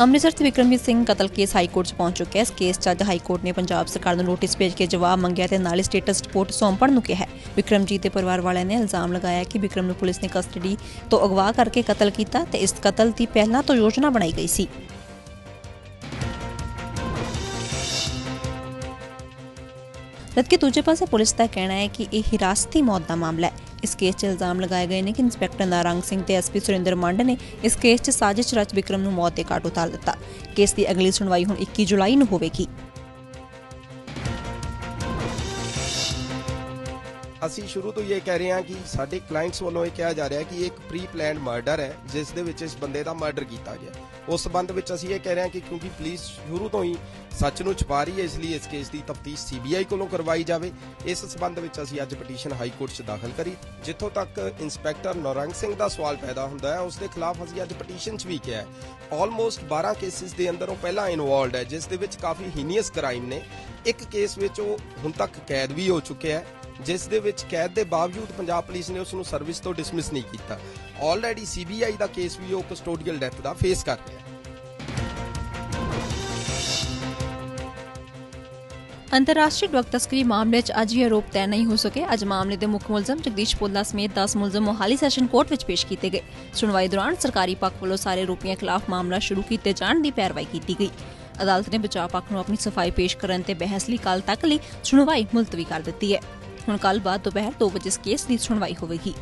ਅੰਮ੍ਰਿਤਸਰ 'ਚ ਵਿਕਰਮਜੀਤ ਸਿੰਘ ਕਤਲ case high court 'ਚ ਪਹੁੰਚ ਚੁੱਕਿਆ ਹੈ। ਇਸ ਕੇਸ 'ਚ ਅੱਜ ਹਾਈ ਕੋਰਟ ਨੇ ਪੰਜਾਬ ਸਰਕਾਰ ਨੂੰ ਨੋਟਿਸ ਭੇਜ ਕੇ ਜਵਾਬ ਮੰਗਿਆ ਤੇ ਨਾਲ ਹੀ ਸਟੇਟਸ ਰਿਪੋਰਟ ਸੌਂਪਣ ਨੂੰ ਕਿਹਾ ਹੈ। ਵਿਕਰਮਜੀਤ ਦੇ ਪਰਿਵਾਰ ਵਾਲਿਆਂ ਨੇ ਇਲਜ਼ਾਮ ਲਗਾਇਆ ਕਿ ਵਿਕਰਮ ਨੂੰ ਪੁਲਿਸ ਨੇ ਕਸਟਡੀ ਤੋਂ ਅਗਵਾ ਕਰਕੇ ਕਤਲ ਕੀਤਾ ਤੇ ਇਸ ਕਤਲ ਦੀ ਪਹਿਲਾਂ ਤੋਂ ਯੋਜਨਾ ਬਣਾਈ ਗਈ ਸੀ। ਜਦਕਿ ਦੂਜੇ ਪਾਸੇ ਪੁਲਿਸ ਦਾ ਕਹਿਣਾ ਹੈ ਕਿ ਇਹ ਹਿਰਾਸਤੀ ਮੌਤ ਦਾ ਮਾਮਲਾ ਹੈ। ਇਸ ਕੇਸ 'ਚ ਇਲਜ਼ਾਮ ਲਗਾਏ ਗਏ ਨੇ ਕਿ ਇੰਸਪੈਕਟਰ ਨਾਰੰਗ ਸਿੰਘ ਤੇ ਐਸਪੀ ਸੁਰਿੰਦਰ ਮੰਡ ਨੇ ਇਸ ਕੇਸ 'ਚ ਸਾਜ਼ਿਸ਼ ਰਚ ਵਿਕਰਮ ਨੂੰ ਮੌਤ ਦੇ ਘਾਟ ਉਤਾਰ ਦਿੱਤਾ। ਕੇਸ ਦੀ ਅਗਲੀ ਸੁਣਵਾਈ ਹੁਣ 21 ਜੁਲਾਈ ਨੂੰ ਹੋਵੇਗੀ। ਅਸੀਂ ਸ਼ੁਰੂ ਤੋਂ ਹੀ ਇਹ ਕਹਿ ਰਹੇ ਹਾਂ ਕਿ ਸਾਡੇ ਕਲਾਇੰਟਸ ਵੱਲੋਂ ਇਹ ਕਿਹਾ ਜਾ ਰਿਹਾ ਕਿ ਇੱਕ ਪ੍ਰੀ ਪਲਾਨਡ ਮਰਡਰ ਹੈ, ਜਿਸ ਦੇ ਵਿੱਚ ਇਸ ਬੰਦੇ ਦਾ ਮਰਡਰ ਕੀਤਾ ਗਿਆ। ਉਸ ਸਬੰਧ ਵਿੱਚ ਅਸੀਂ ਇਹ ਕਹਿ ਰਹੇ ਹਾਂ ਕਿ ਕਿਉਂਕਿ ਪੁਲਿਸ ਸ਼ੁਰੂ ਤੋਂ ਹੀ ਸੱਚ ਨੂੰ ਛੁਪਾ ਰਹੀ ਹੈ, ਇਸ ਲਈ ਇਸ ਕੇਸ ਦੀ ਤਫਤੀਸ਼ ਸੀਬੀਆਈ ਕੋਲੋਂ ਕਰਵਾਈ ਜਾਵੇ। ਇਸ ਸਬੰਧ ਵਿੱਚ ਅਸੀਂ ਅੱਜ ਪਟੀਸ਼ਨ ਹਾਈ ਕੋਰਟ 'ਚ ਦਾਖਲ ਕਰੀ। ਜਿੱਥੋਂ ਤੱਕ ਇੰਸਪੈਕਟਰ ਨੌਰੰਗ ਸਿੰਘ ਦਾ ਸਵਾਲ ਪੈਦਾ ਹੁੰਦਾ ਹੈ, ਉਸ ਦੇ ਖਿਲਾਫ ਅਸੀਂ ਅੱਜ ਪਟੀਸ਼ਨ 'ਚ ਵੀ ਕਿਹਾ ਹੈ। ਆਲਮੋਸਟ 12 ਕੇਸਿਸ ਦੇ ਅੰਦਰ ਉਹ ਪਹਿਲਾਂ ਇਨਵੋਲਡ ਹੈ, ਜਿਸ ਦੇ ਵਿੱਚ ਕਾਫੀ ਹੀਨੀਅਸ ਕ੍ਰਾਈਮ ਨੇ। ਇੱਕ ਕੇਸ ਵਿੱਚ ਉਹ ਹੁਣ ਤੱਕ ਕੈਦ ਵੀ ਹੋ ਚੁੱਕਿਆ ਹੈ। ਜਿਸ ਦੇ ਵਿੱਚ ਕੈਦ ਦੇ ਬਾਵਜੂਦ ਪੰਜਾਬ ਪੁਲਿਸ ਨੇ ਉਸ ਨੂੰ ਸਰਵਿਸ ਤੋਂ ਡਿਸਮਿਸ ਨਹੀਂ ਕੀਤਾ। ਆਲਰੇਡੀ ਸੀਬੀਆਈ ਦਾ ਕੇਸ ਵੀ ਉਹ ਕਸਟੋਡੀਅਲ ਡੈਥ ਦਾ ਫੇਸ ਕਰ ਰਿਹਾ ਅੰਤਰਰਾਸ਼ਟਰੀ ਡਰੱਗ ਤਸਕਰੀ ਮਾਮਲੇ 'ਚ ਅੱਜ ਵੀ ਆਰੋਪ ਤੈਅ ਨਹੀਂ ਹੋ ਸਕੇ। ਅੱਜ ਮਾਮਲੇ ਦੇ ਮੁੱਖ ਮੁਲਜ਼ਮ ਜਗਦੀਸ਼ ਪੋਲਾ ਸਮੇਤ 10 ਮੁਲਜ਼ਮ ਮੋਹਾਲੀ ਸੈਸ਼ਨ ਕੋਰਟ ਵਿੱਚ ਪੇਸ਼ ਕੀਤੇ ਗਏ। ਸੁਣਵਾਈ ਦੌਰਾਨ ਸਰਕਾਰੀ ਪੱਖ ਵੱਲੋਂ ਸਾਰੇ ਆਰੋਪੀਆਂ ਖਿਲਾਫ ਮਾਮਲਾ ਸ਼ੁਰੂ ਕੀਤੇ ਜਾਣ ਦੀ ਪੈਰਵਾਈ ਕੀਤੀ ਗਈ। ਅਦਾਲਤ ਨੇ ਬਚਾਅ ਪੱਖ ਨੂੰ ਆਪਣੀ ਸਫ਼ਾਈ ਪੇਸ਼ ਕਰਨ ਤੇ ਬਹਿਸ ਲਈ ਕੱਲ ਤੱਕ ਲਈ ਸੁਣਵਾਈ ਮੁਲਤਵੀ ਕਰ ਦਿੱਤੀ ਹੈ। ਹੁਣ ਕੱਲ ਬਾਅਦ ਦੁਪਹਿਰ 2 ਵਜੇ ਇਸ ਕੇਸ ਦੀ ਸੁਣਵਾਈ ਹੋਵੇਗੀ।